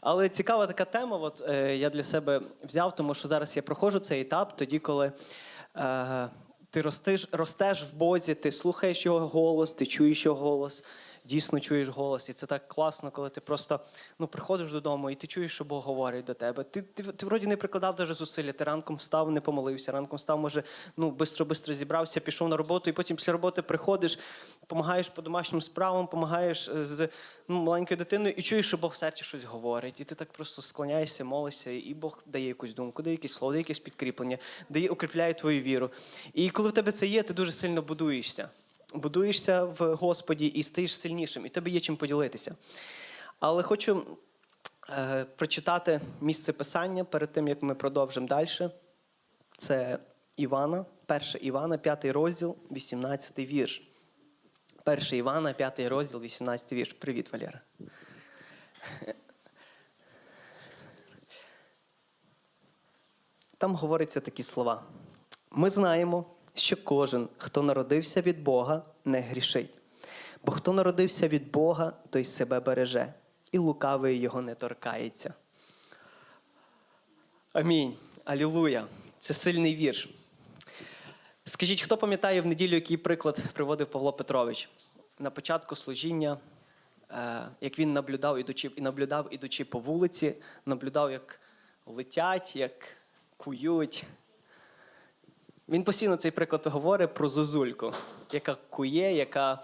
Але цікава така тема. От е, я для себе взяв, тому що зараз я проходжу цей етап, тоді, коли е, ти ростеш, ростеш в Бозі, ти слухаєш його голос, ти чуєш його голос, дійсно чуєш голос. І це так класно, коли ти просто ну, приходиш додому і ти чуєш, що Бог говорить до тебе. Ти, ти, ти, вроді не прикладав даже зусилля. Ти ранком встав, не помолився, ранком встав, може, ну, бистро-бистро зібрався, пішов на роботу, і потім після роботи приходиш, допомагаєш по домашнім справам, допомагаєш з ну, маленькою дитиною і чуєш, що Бог в серці щось говорить. І ти так просто склоняєшся, молишся, і Бог дає якусь думку, дає якесь слово, дає якесь підкріплення, дає, укріпляє твою віру. І коли в тебе це є, ти дуже сильно будуєшся. Будуєшся в Господі і стаєш сильнішим, і тебе є чим поділитися. Але хочу е, прочитати місце писання перед тим, як ми продовжимо далі. Це Івана, 1 Івана, 5 розділ, 18 вірш. 1 Івана, 5 розділ, 18 вірш. Привіт, Валера. Там говориться такі слова. Ми знаємо, що кожен, хто народився від Бога, не грішить. Бо хто народився від Бога, той себе береже, і лукавий його не торкається. Амінь. Алілуя. Це сильний вірш. Скажіть, хто пам'ятає в неділю, який приклад приводив Павло Петрович? На початку служіння, е, як він наблюдав, ідучи, і наблюдав, ідучи по вулиці, наблюдав, як летять, як кують. Він постійно цей приклад говорить про зозульку, яка кує, яка.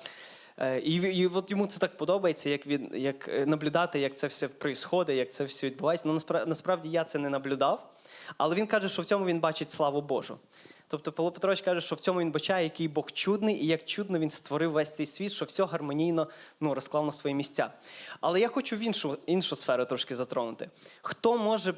е, І, і от йому це так подобається, як він як е, наблюдати, як це все відбувається, як це все відбувається. Ну насправді я це не наблюдав, але він каже, що в цьому він бачить славу Божу. Тобто Павло Петрович каже, що в цьому він бачає, який Бог чудний, і як чудно він створив весь цей світ, що все гармонійно ну, розклав на свої місця. Але я хочу в іншу, іншу сферу трошки затронути. Хто може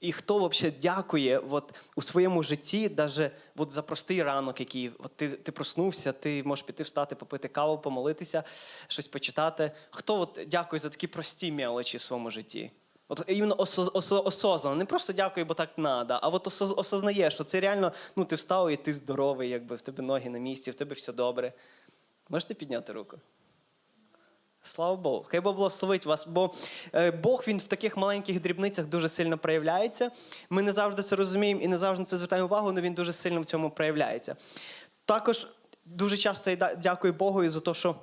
і хто взагалі дякує от, у своєму житті, даже от, за простий ранок, який от, ти, ти проснувся, ти можеш піти встати, попити каву, помолитися, щось почитати. Хто от, дякує за такі прості мелочі в своєму житті? От іменно осо, осо, осознанно, не просто дякую, бо так треба, а от осо, осознає, що це реально ну, ти встав і ти здоровий, якби в тебе ноги на місці, в тебе все добре. Можете підняти руку? Слава Богу, хай Бог благословить вас, бо е, Бог він в таких маленьких дрібницях дуже сильно проявляється. Ми не завжди це розуміємо і не завжди на це звертаємо увагу, але він дуже сильно в цьому проявляється. Також дуже часто я дякую Богу за те, що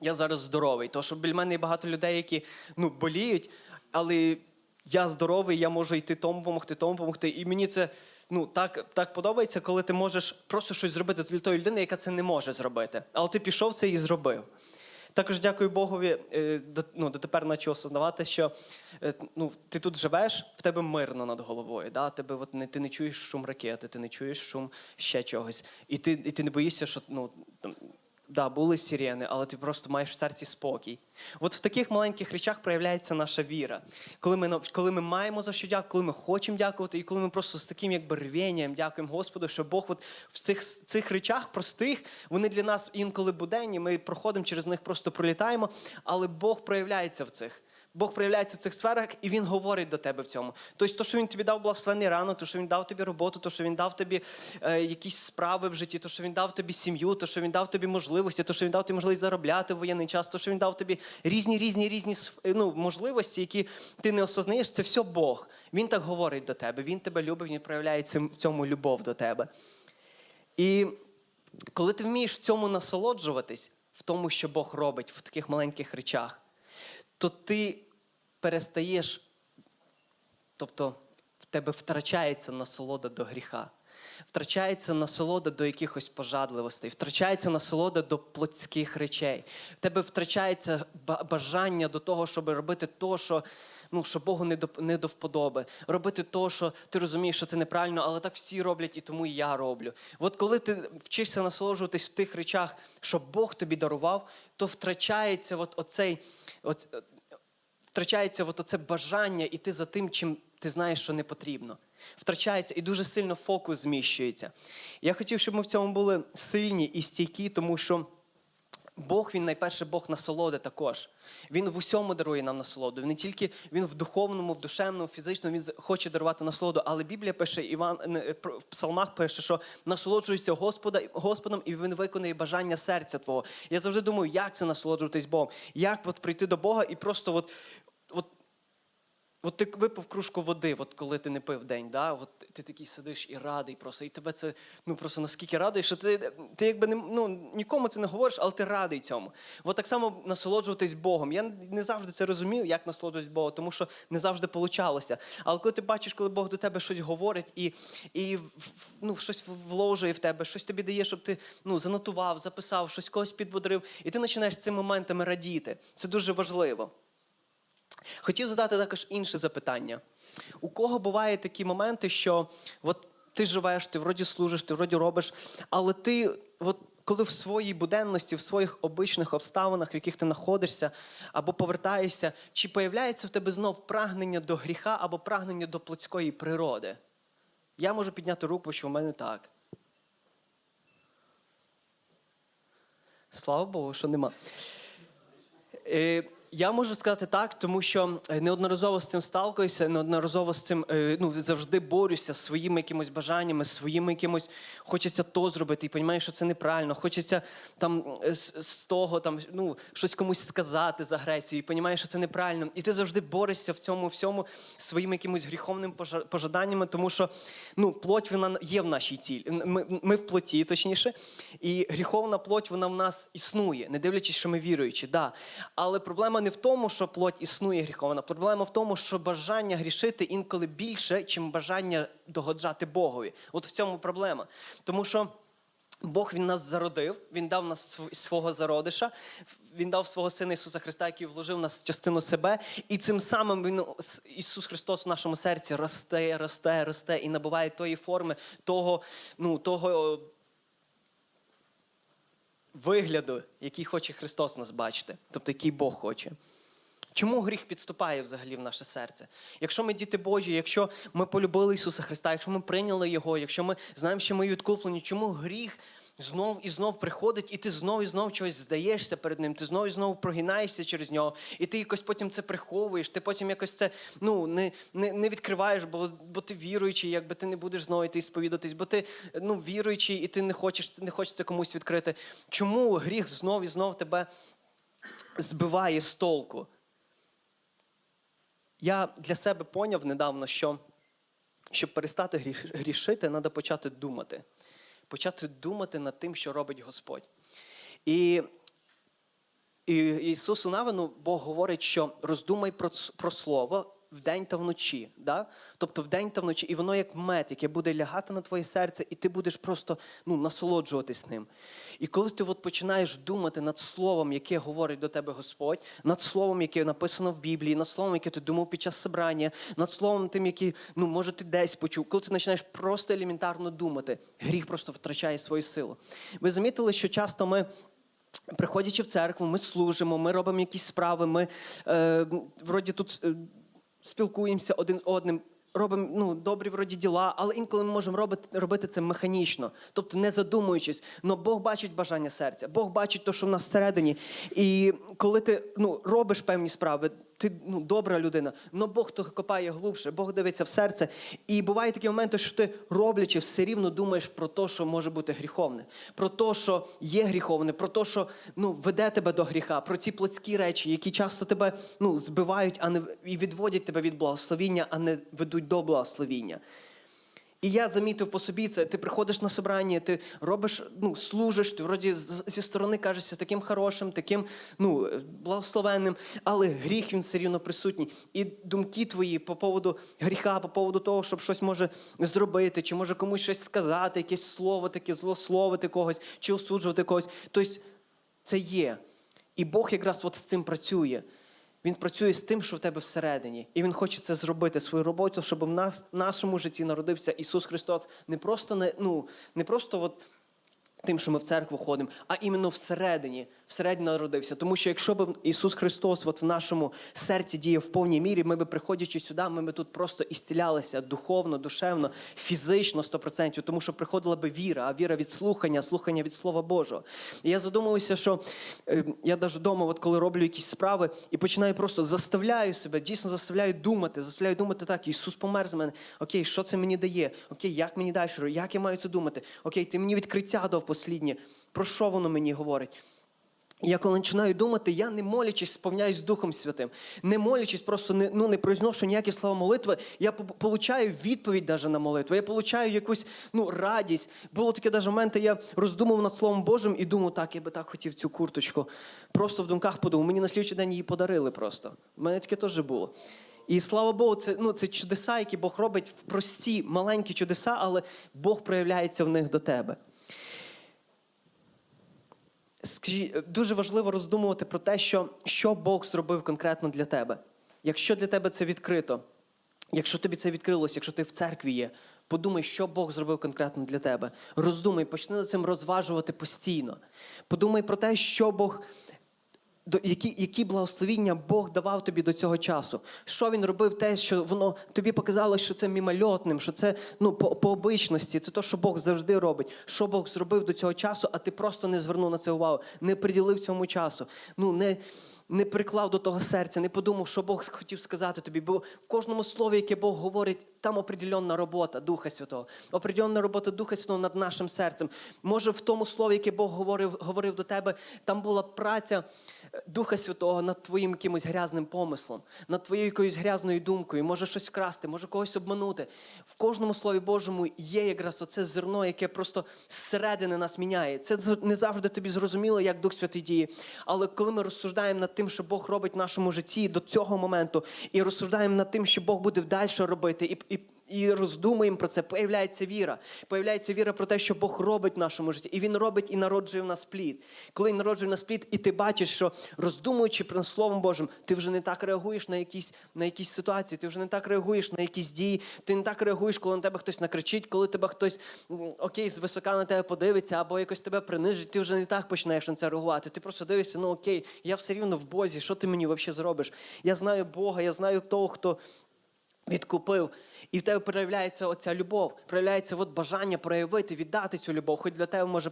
я зараз здоровий. Тому що біля мене є багато людей, які ну, боліють, але я здоровий, я можу йти тому допомогти, тому допомогти. І мені це ну, так, так подобається, коли ти можеш просто щось зробити для тої людини, яка це не може зробити. Але ти пішов це і зробив. Також дякую Богові, е, ну, дотепер почав осознавати, що е, ну, ти тут живеш, в тебе мирно над головою. Да? Тебе, от, не, ти не чуєш шум ракети, ти не чуєш шум ще чогось. І ти, і ти не боїшся, що ну, там, да, були сирени, але ти просто маєш в серці спокій. От в таких маленьких речах проявляється наша віра. Коли ми, коли ми маємо за що дякувати, коли ми хочемо дякувати, і коли ми просто з таким якби рвінням дякуємо Господу, що Бог от в цих, цих речах простих, вони для нас інколи буденні, ми проходимо через них, просто пролітаємо, але Бог проявляється в цих. Бог проявляється в цих сферах, і Він говорить до тебе в цьому. Тобто, то, що він тобі дав благословений ранок, то, що він дав тобі роботу, то, що він дав тобі е, якісь справи в житті, то, що він дав тобі сім'ю, то, що він дав тобі можливості, то, що він дав тобі можливість заробляти в воєнний час, то, що він дав тобі різні, різні, різні ну, можливості, які ти не осознаєш, це все Бог. Він так говорить до тебе. Він тебе любить, він проявляє в цьому любов до тебе. І коли ти вмієш в цьому насолоджуватись, в тому, що Бог робить в таких маленьких речах, то ти перестаєш, тобто в тебе втрачається насолода до гріха, втрачається насолода до якихось пожадливостей, втрачається насолода до плотських речей. В тебе втрачається бажання до того, щоб робити то, що. Ну, що Богу не до, не до вподоби. Робити то, що ти розумієш, що це неправильно, але так всі роблять, і тому і я роблю. От коли ти вчишся насолоджуватись в тих речах, що Бог тобі дарував, то втрачається от оцей, от, втрачається от оце бажання іти за тим, чим ти знаєш, що не потрібно. Втрачається і дуже сильно фокус зміщується. Я хотів, щоб ми в цьому були сильні і стійкі, тому що Бог, він найперше Бог насолоди також. Він в усьому дарує нам насолоду. Не тільки він в духовному, в душевному, в фізичному він хоче дарувати насолоду. Але Біблія пише, Іван в псалмах пише, що насолоджуйся Господа, Господом, і він виконує бажання серця твого. Я завжди думаю, як це насолоджуватись Богом, як от прийти до Бога і просто от, от ти випив кружку води, от коли ти не пив день, да? от ти такий сидиш і радий просто, і тебе це ну просто наскільки радий, що ти, ти якби не ну, нікому це не говориш, але ти радий цьому. От так само насолоджуватись Богом. Я не завжди це розумів, як насолоджуватись Богом, тому що не завжди получалося. Але коли ти бачиш, коли Бог до тебе щось говорить і, і ну, щось вложує в тебе, щось тобі дає, щоб ти ну, занотував, записав, щось когось підбодрив, і ти починаєш цими моментами радіти. Це дуже важливо. Хотів задати також інше запитання. У кого бувають такі моменти, що от ти живеш, ти вроді служиш, ти вроді робиш, але ти, от коли в своїй буденності, в своїх обичних обставинах, в яких ти знаходишся, або повертаєшся, чи появляється в тебе знов прагнення до гріха або прагнення до плотської природи? Я можу підняти руку, що в мене так. Слава Богу, що нема. Е, я можу сказати так, тому що е, неодноразово з цим сталкуюся, неодноразово з цим е, ну, завжди борюся своїми якимось бажаннями, своїми якимось хочеться то зробити, і розумієш, що це неправильно. Хочеться там е, з, того там, ну, щось комусь сказати з агресією, і розумієш, що це неправильно. І ти завжди борешся в цьому всьому своїми якимось гріховними пожаданнями, тому що ну, плоть вона є в нашій цілі. Ми, ми в плоті, точніше, і гріховна плоть вона в нас існує, не дивлячись, що ми віруючі. Да. Але проблема не в тому, що плоть існує гріховна. Проблема в тому, що бажання грішити інколи більше, чим бажання догоджати Богові. От в цьому проблема. Тому що. Бог він нас зародив, він дав нас свого зародиша, він дав свого сина Ісуса Христа, який вложив в нас частину себе, і цим самим він Ісус Христос в нашому серці росте, росте, росте і набуває тої форми, того, ну, того вигляду, який хоче Христос нас бачити, тобто який Бог хоче. Чому гріх підступає взагалі в наше серце? Якщо ми діти Божі, якщо ми полюбили Ісуса Христа, якщо ми прийняли Його, якщо ми знаємо, що ми відкуплені, чому гріх знов і знов приходить, і ти знов і знов чогось здаєшся перед ним, ти знов і знов прогинаєшся через нього, і ти якось потім це приховуєш, ти потім якось це ну, не, не, не відкриваєш, бо, бо ти віруючий, якби ти не будеш знову йти сповідатись, бо ти ну, віруючий, і ти не хочеш, не хочеш це комусь відкрити. Чому гріх знов і знов тебе збиває з толку? Я для себе поняв недавно, що щоб перестати грішити, треба почати думати. Почати думати над тим, що робить Господь. І, і Ісусу Навину Бог говорить, що роздумай про, про слово вдень та вночі. Да? Тобто вдень та вночі, і воно як мед, яке буде лягати на твоє серце, і ти будеш просто ну, насолоджуватись ним. І коли ти от починаєш думати над словом, яке говорить до тебе Господь, над словом, яке написано в Біблії, над словом, яке ти думав під час собрання, над словом тим, який, ну, може, ти десь почув, коли ти починаєш просто елементарно думати, гріх просто втрачає свою силу. Ви замітили, що часто ми. Приходячи в церкву, ми служимо, ми робимо якісь справи, ми е, вроді тут е, спілкуємося один з одним, робимо ну, добрі вроді діла, але інколи ми можемо робити, робити це механічно, тобто не задумуючись. Но Бог бачить бажання серця, Бог бачить те, що в нас всередині. І коли ти ну, робиш певні справи, ти ну, добра людина, але Бог то копає глубше, Бог дивиться в серце. І бувають такі моменти, що ти роблячи, все рівно думаєш про те, що може бути гріховне, про те, що є гріховне, про те, що ну, веде тебе до гріха, про ці плотські речі, які часто тебе ну, збивають а не, і відводять тебе від благословіння, а не ведуть до благословіння. І я замітив по собі це. Ти приходиш на собрання, ти робиш, ну, служиш, ти вроді зі сторони кажешся таким хорошим, таким ну, е, благословенним, але гріх він все рівно присутній. І думки твої по поводу гріха, по поводу того, щоб щось може зробити, чи може комусь щось сказати, якесь слово таке, злословити когось, чи осуджувати когось. Тобто це є. І Бог якраз от з цим працює. Він працює з тим, що в тебе всередині. І Він хоче це зробити, свою роботу, щоб в нас, в нашому житті народився Ісус Христос не просто, не, ну, не просто от тим, що ми в церкву ходимо, а іменно всередині, всередині народився. Тому що якщо б Ісус Христос от в нашому серці діяв в повній мірі, ми б, приходячи сюди, ми б тут просто ісцілялися духовно, душевно, фізично 100%, тому що приходила би віра, а віра від слухання, слухання від Слова Божого. І я задумуюся, що е, я навіть вдома, от коли роблю якісь справи, і починаю просто заставляю себе, дійсно заставляю думати, заставляю думати так, Ісус помер за мене. Окей, що це мені дає? Окей, як мені далі? Як я маю це думати? Окей, ти мені відкриття дав посліднє. Про що воно мені говорить? Я коли починаю думати, я не молячись, сповняюсь Духом Святим. Не молячись, просто не, ну, не произношу ніякі слова молитви. Я по- получаю відповідь даже на молитву. Я получаю якусь ну, радість. Було таке даже моменти, я роздумав над Словом Божим і думав, так, я би так хотів цю курточку. Просто в думках подумав. Мені на слідчий день її подарили просто. У мене таке теж було. І слава Богу, це, ну, це чудеса, які Бог робить в прості, маленькі чудеса, але Бог проявляється в них до тебе. Скажіть, дуже важливо роздумувати про те, що, що Бог зробив конкретно для тебе. Якщо для тебе це відкрито, якщо тобі це відкрилось, якщо ти в церкві є, подумай, що Бог зробив конкретно для тебе. Роздумай, почни над цим розважувати постійно. Подумай про те, що Бог. Які, які благословіння Бог давав тобі до цього часу? Що він робив, те, що воно тобі показалось, що це мімольотним, що це ну по, по обичності, це те, що Бог завжди робить. Що Бог зробив до цього часу, а ти просто не звернув на це увагу, не приділив цьому часу. Ну не. Не приклав до того серця, не подумав, що Бог хотів сказати тобі. Бо в кожному слові, яке Бог говорить, там определенна робота Духа Святого, определенна робота Духа Святого над нашим серцем. Може, в тому слові, яке Бог говорив, говорив до тебе, там була праця Духа Святого над твоїм якимось грязним помислом, над твоєю якоюсь грязною думкою, може щось вкрасти, може когось обманути. В кожному слові Божому є якраз оце зерно, яке просто зсередини нас міняє. Це не завжди тобі зрозуміло, як Дух Святий діє. Але коли ми розсуждаємо над тим, що Бог робить в нашому житті до цього моменту, і розсуждаємо над тим, що Бог буде далі робити, і, і, і роздумуємо про це, появляється віра. Появляється віра про те, що Бог робить в нашому житті. І Він робить і народжує в нас плід. Коли народжує в нас плід, і ти бачиш, що роздумуючи про Словом Божим, ти вже не так реагуєш на якісь, на якісь ситуації, ти вже не так реагуєш на якісь дії, ти не так реагуєш, коли на тебе хтось накричить, коли тебе хтось окей, звисока на тебе подивиться, або якось тебе принижить, ти вже не так починаєш на це реагувати. Ти просто дивишся, ну окей, я все рівно в Бозі, що ти мені взагалі зробиш? Я знаю Бога, я знаю того, хто відкупив. І в тебе проявляється оця любов, проявляється от бажання проявити, віддати цю любов, хоч для тебе, може,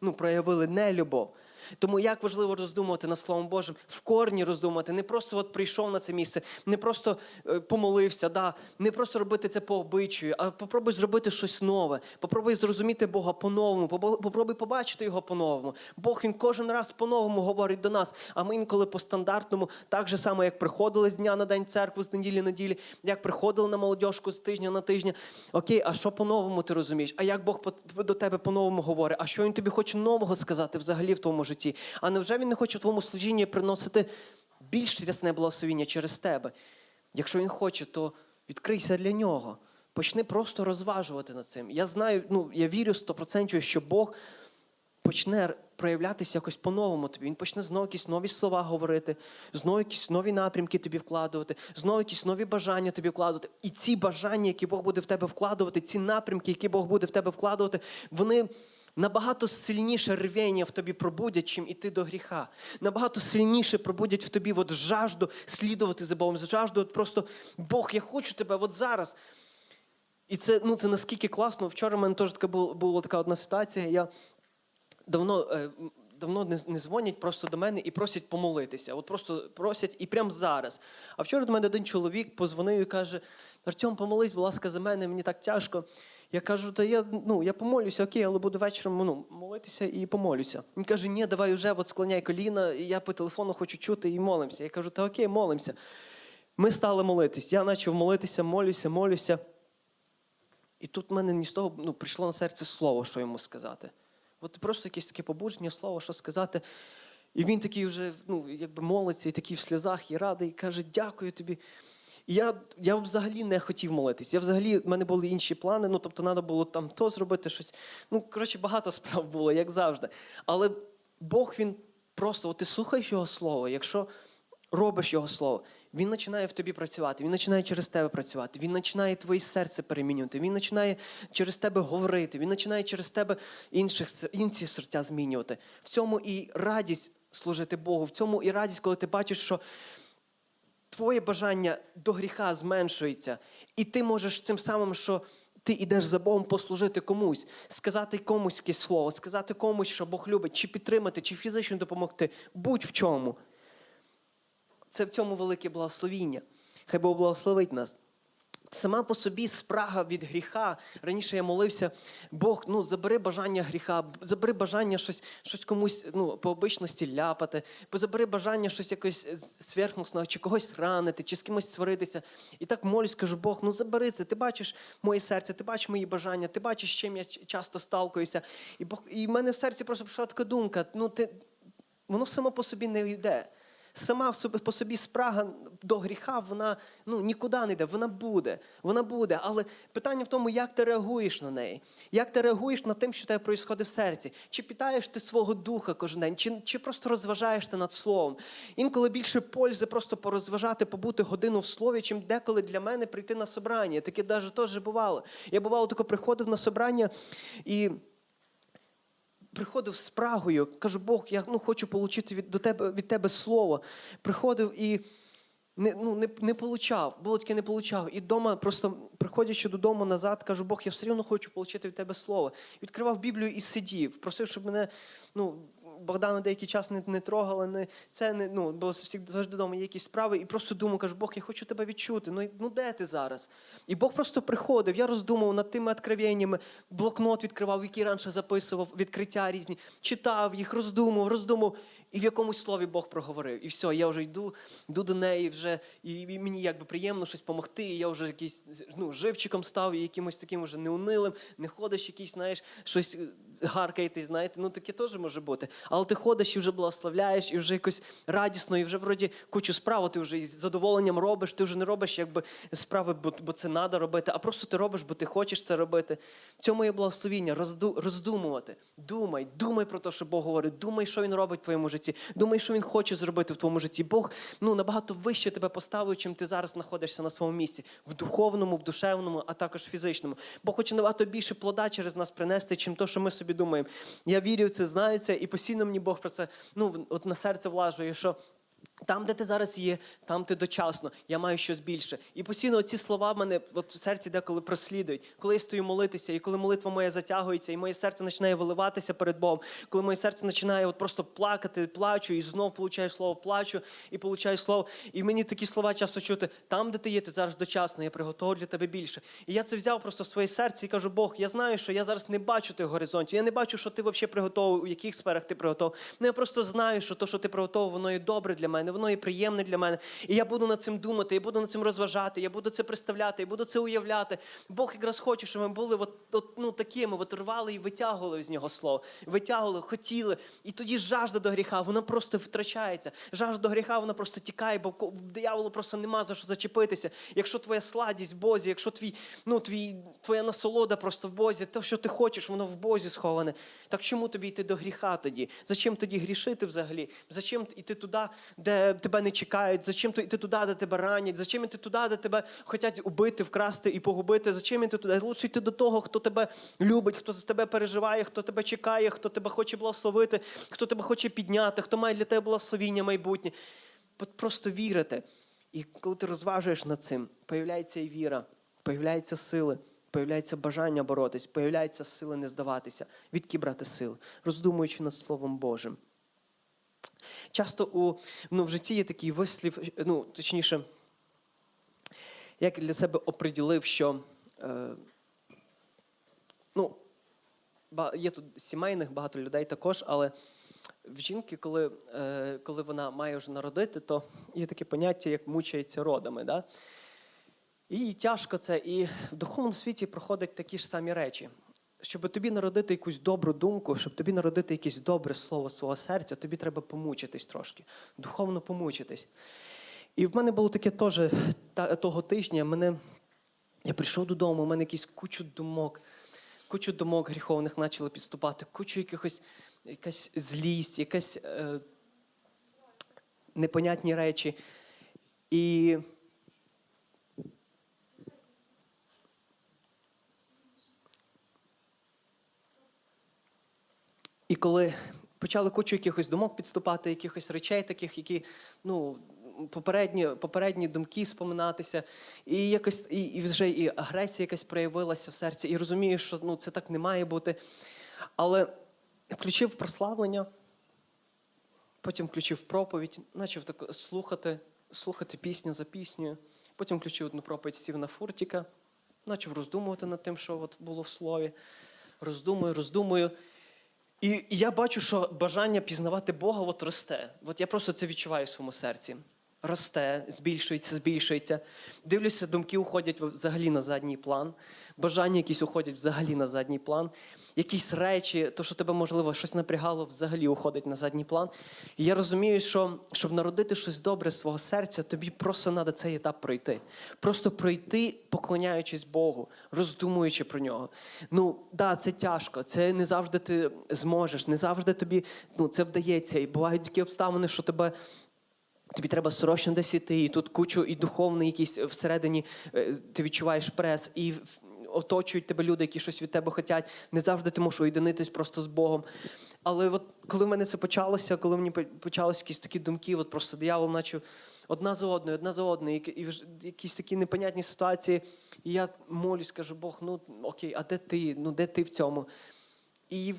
ну, проявили не любов. Тому як важливо роздумувати над Словом Божим, в корні роздумувати, не просто от прийшов на це місце, не просто е, помолився, да, не просто робити це по обичаю, а попробуй зробити щось нове, попробуй зрозуміти Бога по-новому, попробуй побачити його по-новому. Бог він кожен раз по-новому говорить до нас, а ми інколи по стандартному, так же само, як приходили з дня на день церкву, з неділі на неділі, як приходили на молодіжку з тижня на тижня. Окей, а що по-новому ти розумієш? А як Бог до тебе по-новому говорить? А що він тобі хоче нового сказати взагалі в твоєму житті? А невже він не хоче в твоєму служінні приносити більш рясне благословіння через тебе? Якщо він хоче, то відкрийся для нього. Почни просто розважувати над цим. Я знаю, ну я вірю 100%, що Бог почне проявлятися якось по-новому тобі. Він почне знову якісь нові слова говорити, знову якісь нові напрямки тобі вкладувати, знову якісь нові бажання тобі вкладувати. І ці бажання, які Бог буде в тебе вкладувати, ці напрямки, які Бог буде в тебе вкладувати, вони. Набагато сильніше рвіння в тобі пробудять, чим іти до гріха. Набагато сильніше пробудять в тобі от жажду слідувати за Богом, жажду от просто Бог, я хочу тебе от зараз. І це, ну, це наскільки класно. Вчора в мене теж така була, була така одна ситуація. Я давно, е, давно не, не дзвонять просто до мене і просять помолитися. От просто просять і прямо зараз. А вчора до мене один чоловік позвонив і каже: Артем, помолись, будь ласка, за мене, мені так тяжко. Я кажу, та я, ну, я помолюся, окей, але буду вечором ну, молитися і помолюся. Він каже, ні, давай уже от склоняй коліна, і я по телефону хочу чути і молимося. Я кажу, та окей, молимося. Ми стали молитись. Я почав молитися, молюся, молюся. І тут в мене ні з того ну, прийшло на серце слово, що йому сказати. От просто якесь таке побудження слово, що сказати. І він такий вже ну, якби молиться, і такий в сльозах, і радий, і каже, дякую тобі. І я, я взагалі не хотів молитись. Я взагалі, в мене були інші плани, ну тобто треба було там то зробити щось. Ну, коротше, багато справ було, як завжди. Але Бог він просто, от ти слухаєш його слово, якщо робиш його слово, він починає в тобі працювати, він починає через тебе працювати, він починає твоє серце перемінювати, він починає через тебе говорити, він починає через тебе інших, інші серця змінювати. В цьому і радість служити Богу, в цьому і радість, коли ти бачиш, що твоє бажання до гріха зменшується, і ти можеш цим самим, що ти йдеш за Богом послужити комусь, сказати комусь якесь слово, сказати комусь, що Бог любить, чи підтримати, чи фізично допомогти, будь в чому. Це в цьому велике благословіння. Хай Бог благословить нас. Сама по собі спрага від гріха. Раніше я молився, Бог, ну забери бажання гріха, забери бажання щось, щось комусь ну, по обичності ляпати, забери бажання щось якось сверхносного, чи когось ранити, чи з кимось сваритися. І так молюсь, кажу, Бог, ну забери це. Ти бачиш моє серце, ти бачиш мої бажання, ти бачиш, з чим я часто сталкуюся. І Бог, і в мене в серці просто прийшла така думка: ну ти воно само по собі не йде. Сама в собі- по собі спрага до гріха, вона ну, нікуди не йде, вона буде. Вона буде. Але питання в тому, як ти реагуєш на неї, як ти реагуєш на тим, що тебе відбувається в серці. Чи питаєш ти свого духа кожен день, чи, чи просто розважаєш ти над словом. Інколи більше пользи просто порозважати, побути годину в слові, чим деколи для мене прийти на собрання. Таке навіть теж бувало. Я бувало тако приходив на собрання і приходив з прагою, кажу, Бог, я ну, хочу отримати від, до тебе, від тебе слово. Приходив і не, ну, не, не получав, було таке не получав. І вдома, просто приходячи додому назад, кажу, Бог, я все одно хочу отримати від тебе слово. Відкривав Біблію і сидів, просив, щоб мене, ну, Богдана деякий час не, не трогала, не, це не, ну, бо завжди вдома є якісь справи, і просто думав, кажу, Бог, я хочу тебе відчути. Ну, ну де ти зараз? І Бог просто приходив, я роздумував над тими откровеннями, блокнот відкривав, який раніше записував, відкриття різні, читав їх, роздумував, роздумував. І в якомусь слові Бог проговорив. І все, я вже йду, йду до неї вже, і, і мені якби приємно щось допомогти. І я вже якийсь ну, живчиком став, і якимось таким вже неунилим, не ходиш якийсь, знаєш, щось е, гаркаєте, знаєте, ну таке теж може бути. Але ти ходиш і вже благословляєш, і вже якось радісно, і вже вроді кучу справ, ти вже із задоволенням робиш, ти вже не робиш якби справи, бо, бо це треба робити, а просто ти робиш, бо ти хочеш це робити. В цьому є благословіння, розду, роздумувати. Думай, думай про те, що Бог говорить, думай, що Він робить в твоєму житті, думай, що Він хоче зробити в твоєму житті. Бог ну, набагато вище тебе поставив, чим ти зараз знаходишся на своєму місці, в духовному, в душевному, а також в фізичному. Бог хоче набагато більше плода через нас принести, чим то, що ми собі думаємо. Я вірю в це, знаю це, і постійно мені Бог про це ну, от на серце влажує, що. Там, де ти зараз є, там ти дочасно, я маю щось більше. І постійно ці слова в мене от в серці деколи прослідують. Коли я стою молитися, і коли молитва моя затягується, і моє серце починає виливатися перед Богом, коли моє серце починає от просто плакати, плачу, і знов получаю слово плачу, і получаю слово. І мені такі слова часто чути: там, де ти є, ти зараз дочасно, я приготовлю для тебе більше. І я це взяв просто в своє серце і кажу, Бог, я знаю, що я зараз не бачу тих горизонтів. Я не бачу, що ти взагалі приготував, у яких сферах ти приготував. Ну я просто знаю, що то, що ти приготував, воно є добре для мене, воно є приємне для мене. І я буду над цим думати, я буду над цим розважати, я буду це представляти, я буду це уявляти. Бог якраз хоче, щоб ми були от, от, ну, такими, от рвали і витягували з нього слово. Витягували, хотіли. І тоді жажда до гріха, вона просто втрачається. Жажда до гріха, вона просто тікає, бо дияволу просто нема за що зачепитися. Якщо твоя сладість в Бозі, якщо твій, ну, твій, твоя насолода просто в Бозі, те, що ти хочеш, воно в Бозі сховане. Так чому тобі йти до гріха тоді? Зачем тоді грішити взагалі? Зачем йти туди, де тебе не чекають? Зачем йти туди, де тебе ранять? Зачем йти туди, де тебе хочуть убити, вкрасти і погубити? Зачем йти туди? Лучше йти до того, хто тебе любить, хто за тебе переживає, хто тебе чекає, хто тебе хоче благословити, хто тебе хоче підняти, хто має для тебе благословіння майбутнє. Просто вірити. І коли ти розважуєш над цим, появляється і віра, появляються сили, появляється бажання боротись, появляються сили не здаватися. Відки брати сили, роздумуючи над Словом Божим. Часто у, ну, в житті є такий вислів, ну, точніше, я для себе оприділив, що е, ну, є тут сімейних багато людей також, але в жінки, коли, е, коли вона має вже народити, то є таке поняття, як мучається родами. Да? І тяжко це, і в духовному світі проходять такі ж самі речі. Щоб тобі народити якусь добру думку, щоб тобі народити якесь добре слово свого серця, тобі треба помучитись трошки, духовно помучитись. І в мене було таке теж того тижня. Мене, я прийшов додому, у мене якісь кучу думок, кучу думок гріховних почали підступати, кучу якихось, якась злість, якась е, непонятні речі. І І коли почали кучу якихось думок підступати, якихось речей, таких, які ну, попередні, попередні думки споминатися, і якось і, і вже і агресія якась проявилася в серці, і розумію, що ну, це так не має бути. Але включив прославлення, потім включив проповідь, почав так слухати, слухати пісню за піснею. Потім включив одну проповідь, сів на фуртіка, почав роздумувати над тим, що от було в слові. Роздумую, роздумую. І, я бачу, що бажання пізнавати Бога от росте. От я просто це відчуваю в своєму серці. Росте, збільшується, збільшується. Дивлюся, думки уходять взагалі на задній план. Бажання якісь уходять взагалі на задній план. Якісь речі, то, що тебе, можливо, щось напрягало, взагалі уходить на задній план. І я розумію, що щоб народити щось добре з свого серця, тобі просто треба цей етап пройти. Просто пройти, поклоняючись Богу, роздумуючи про нього. Ну, да, це тяжко, це не завжди ти зможеш, не завжди тобі ну, це вдається. І бувають такі обставини, що тебе. Тобі треба срочно десь іти, і тут кучу і духовний якийсь всередині е, ти відчуваєш прес, і оточують тебе люди, які щось від тебе хочуть. Не завжди ти можеш уєдинитись просто з Богом. Але от коли в мене це почалося, коли мені почалися якісь такі думки, от просто диявол наче одна за одною, одна за одною, і, якісь такі непонятні ситуації. І я молюсь, кажу, Бог, ну окей, а де ти? Ну де ти в цьому? І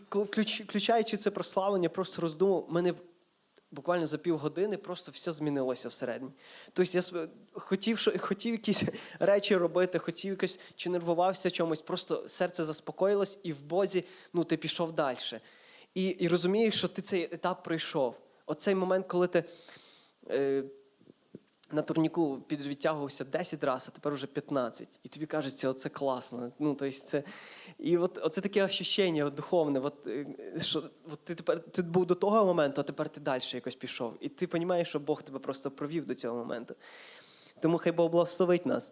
включаючи це прославлення, просто роздумав, мене буквально за півгодини просто все змінилося всередині. Тобто я хотів, хотів якісь речі робити, хотів якось чи нервувався чомусь, просто серце заспокоїлось, і в Бозі ну, ти пішов далі. І, і розумієш, що ти цей етап пройшов. Оцей момент, коли ти. Е, на турніку підвідтягувався 10 разів, а тепер уже 15. І тобі кажеться, оце класно. Ну, тобто це... І от, оце таке ощущення духовне. От, е, що, от ти тепер ти був до того моменту, а тепер ти далі якось пішов. І ти розумієш, що Бог тебе просто провів до цього моменту. Тому хай Бог благословить нас.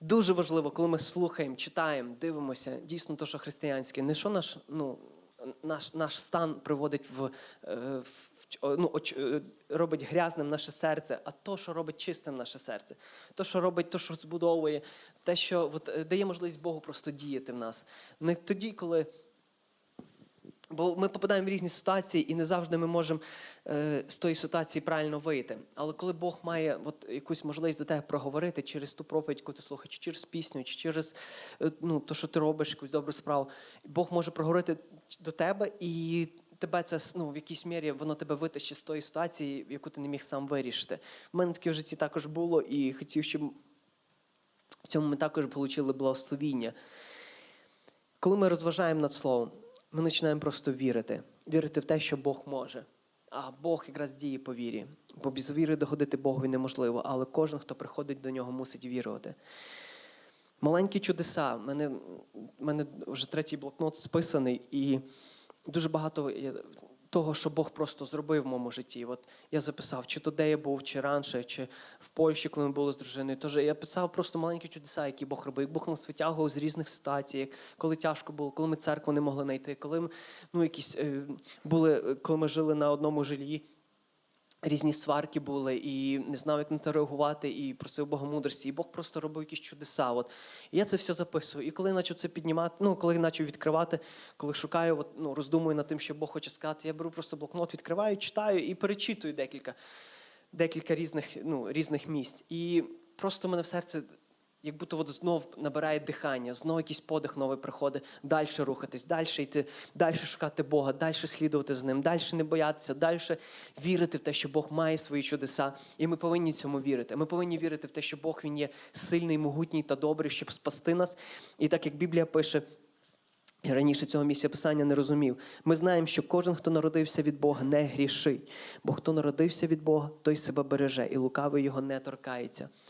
Дуже важливо, коли ми слухаємо, читаємо, дивимося, дійсно то, що християнське, не що наш, ну, наш, наш стан приводить в, е, в ну, е, робить грязним наше серце, а то, що робить чистим наше серце, то, що робить, то, що збудовує, те, що от, е, дає можливість Богу просто діяти в нас. Не тоді, коли. Бо ми попадаємо в різні ситуації, і не завжди ми можемо е, з тої ситуації правильно вийти. Але коли Бог має от, якусь можливість до тебе проговорити через ту проповідь, яку ти слухаєш, чи через пісню, чи через е, ну, то, що ти робиш, якусь добру справу, Бог може проговорити до тебе, і тебе це ну, в якійсь мірі воно тебе витащить з тої ситуації, яку ти не міг сам вирішити. У мене таке в житті також було, і хотів, щоб в цьому ми також отримали благословіння. Коли ми розважаємо над словом, ми починаємо просто вірити, вірити в те, що Бог може. А Бог якраз діє по вірі. Бо без віри доходити Богові неможливо, але кожен, хто приходить до нього, мусить вірувати. Маленькі чудеса. У мене, мене вже третій блокнот списаний, і дуже багато того, що Бог просто зробив в моєму житті. От я записав, чи то де я був, чи раніше, чи в Польщі, коли ми були з дружиною. Тож я писав просто маленькі чудеса, які Бог робив. Бог нас витягував з різних ситуацій, як коли тяжко було, коли ми церкву не могли знайти, коли ми, ну, якісь, е, були, коли ми жили на одному жилі. Різні сварки були, і не знав, як на це реагувати, і просив Бога мудрості. І Бог просто робив якісь чудеса. От. І я це все записую. І коли почав це піднімати, ну коли почав відкривати, коли шукаю, от, ну, роздумую над тим, що Бог хоче сказати, я беру просто блокнот, відкриваю, читаю і перечитую декілька, декілька різних, ну, різних місць. І просто мене в серці. Як будто от знов набирає дихання, знов якийсь подих новий приходить, далі рухатись, далі йти, далі шукати Бога, далі слідувати за ним, далі не боятися, далі вірити в те, що Бог має свої чудеса. І ми повинні цьому вірити. Ми повинні вірити в те, що Бог він є сильний, могутній та добрий, щоб спасти нас. І так як Біблія пише. Я раніше цього місця писання не розумів. Ми знаємо, що кожен, хто народився від Бога, не грішить. Бо хто народився від Бога, той себе береже, і лукавий його не торкається.